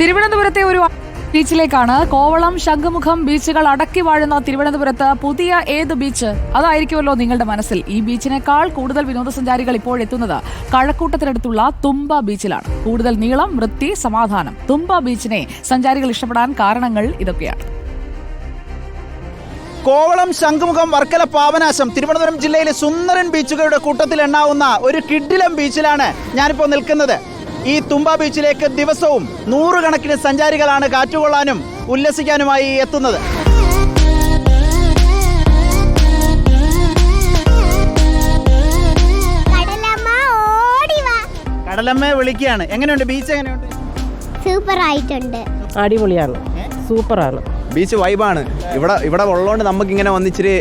തിരുവനന്തപുരത്തെ ഒരു ബീച്ചിലേക്കാണ്. കോവളം ശംഖുമുഖം ബീച്ചുകൾ അടക്കി വാഴുന്ന തിരുവനന്തപുരത്ത് പുതിയ ഏത് ബീച്ച്? അതായിരിക്കുമല്ലോ നിങ്ങളുടെ മനസ്സിൽ. ഈ ബീച്ചിനേക്കാൾ കൂടുതൽ വിനോദസഞ്ചാരികൾ ഇപ്പോൾ എത്തുന്നത് കഴക്കൂട്ടത്തിനടുത്തുള്ള തുമ്പ ബീച്ചിലാണ്. കൂടുതൽ നീളം വൃത്തി സമാധാനം. തുമ്പ ബീച്ചിനെ സഞ്ചാരികൾ ഇഷ്ടപ്പെടാൻ കാരണങ്ങൾ ഇതൊക്കെയാണ്. കോവളം ശംഖുമുഖം വർക്കല പാവനാശം തിരുവനന്തപുരം ജില്ലയിലെ സുന്ദരൻ ബീച്ചുകളുടെ കൂട്ടത്തിൽ എണ്ണാവുന്ന ഒരു കിഡിലം ബീച്ചിലാണ് ഞാനിപ്പോൾ നിൽക്കുന്നത്. ഈ തുമ്പ ബീച്ചിലേക്ക് ദിവസവും നൂറുകണക്കിന് സഞ്ചാരികളാണ് കാറ്റുകൊള്ളാനും ഉല്ലസിക്കാനുമായി എത്തുന്നത്. കടലമ്മ ഓടി വാ. കടലമ്മയെ വിളിക്കുകയാണ്. എങ്ങനെയുണ്ട്? ബീച്ച് എങ്ങനെയുണ്ട്? സൂപ്പർ ആയിട്ടുണ്ട് അടിപൊളിയാണ് സൂപ്പറാണ്. ബീച്ച് വൈബാണ്. ഇവിടെ ഇവിടെ ഉള്ളതുകൊണ്ട് നമുക്ക് ഇങ്ങനെ വന്നിച്ചിരി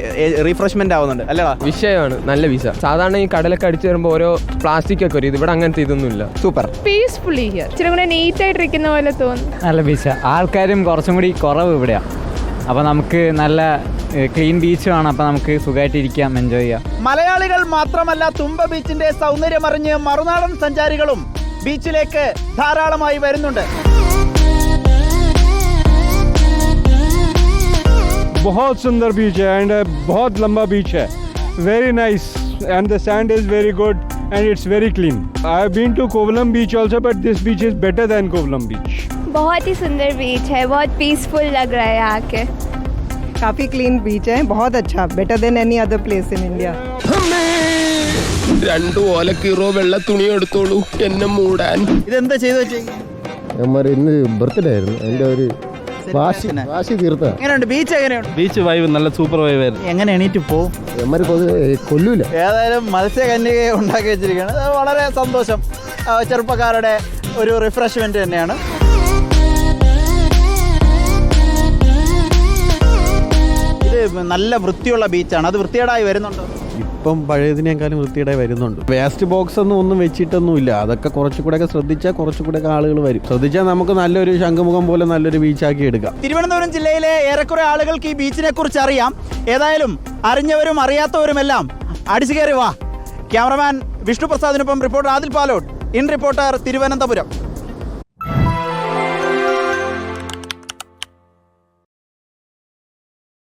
റീഫ്രഷ്മെന്റ് ആവുന്നുണ്ട്. അല്ലേടാ വിഷയമാണ്. നല്ല വിഷ. സാധാരണ ഈ കടലൊക്കെ അടിച്ചു വരുമ്പോൾ ഓരോ പ്ലാസ്റ്റിക് ഒക്കെ വരും. ഇവിടെ അങ്ങനത്തെ ഇതൊന്നുമില്ല. സൂപ്പർ പീസ്ഫുള്ളി ഹിയർ ഇച്ചിരി കൂടെ നീറ്റ് ആയിട്ടിരിക്കുന്ന പോലെ തോന്നുന്നു. നല്ല ബീച്ച് ആൾക്കാരും കുറച്ചും കൂടി കുറവ് ഇവിടെയാ. അപ്പോൾ നമുക്ക് നല്ല ക്ലീൻ ബീച്ചുമാണ് അപ്പോൾ നമുക്ക് സുഖമായിട്ട് ഇരിക്കാം എൻജോയ് ചെയ്യാം. മലയാളികൾ മാത്രമല്ല തുമ്പ ബീച്ചിന്റെ സൗന്ദര്യം അറിഞ്ഞ് മറുനാടൻ സഞ്ചാരികളും ബീച്ചിലേക്ക് ധാരാളമായി വരുന്നുണ്ട്. बहुत सुंदर बीच है एंड बहुत लंबा बीच है very nice and the sand is very good and it's very clean I have been to Kovalam beach also but this beach is better than Kovalam beach बहुत ही सुंदर बीच है बहुत पीसफुल लग रहा है यहाँ के काफ़ी क्लीन बीच है बहुत अच्छा better than any other place in India രണ്ടു ഓലക്കീറോ വെള്ള തുണി എടുത്തോളൂ എന്നെ മൂടാൻ ഇതെന്താ ചെയ്തു വെച്ചേക്കുന്നത് അമ്മമാര് ഇന്ന് ബർത്ത്ഡേ ആയിരുന്നു അതിന്റെ ഒരു വാശി വാശി തീർത്ത എങ്ങനെയുണ്ട്? ബീച്ച് എങ്ങനെയുണ്ട്? ബീച്ച് വൈബ് നല്ല സൂപ്പർ വൈബ് ആയിരുന്നു. എങ്ങനെ എണീറ്റ് പോകും എമ്മര് കൊല്ലൂല. ഏതായാലും മത്സ്യകന്യക ഉണ്ടാക്കി വെച്ചിരിക്കുകയാണ്. വളരെ സന്തോഷം. ചെറുപ്പക്കാരുടെ ഒരു റിഫ്രഷ്മെന്റ് തന്നെയാണ്. ഇത് നല്ല വൃത്തിയുള്ള ബീച്ചാണ് അത് വൃത്തികേടായി വരുന്നുണ്ടോ? ഇപ്പം പഴയതിനേക്കാളും വൃത്തിയുടെ വരുന്നുണ്ട്. വേസ്റ്റ് ബോക്സ് ഒന്നും ഒന്നും വെച്ചിട്ടൊന്നുമില്ല. അതൊക്കെ കുറച്ചുകൂടെ ഒക്കെ ശ്രദ്ധിച്ചാൽ കുറച്ചുകൂടെ ആളുകൾ വരും. ശ്രദ്ധിച്ചാൽ നമുക്ക് നല്ലൊരു ശംഖുമുഖം പോലെ നല്ലൊരു ബീച്ചാക്കി എടുക്കാം. തിരുവനന്തപുരം ജില്ലയിലെ ഏറെക്കുറെ ആളുകൾക്ക് ഈ ബീച്ചിനെ കുറിച്ച് അറിയാം. ഏതായാലും അറിഞ്ഞവരും അറിയാത്തവരുമെല്ലാം അടിച്ചു കയറി വാ. Cameraman Vishnu പ്രസാദിനൊപ്പം reporter Adil Palott. In reporter Thiruvananthapuram.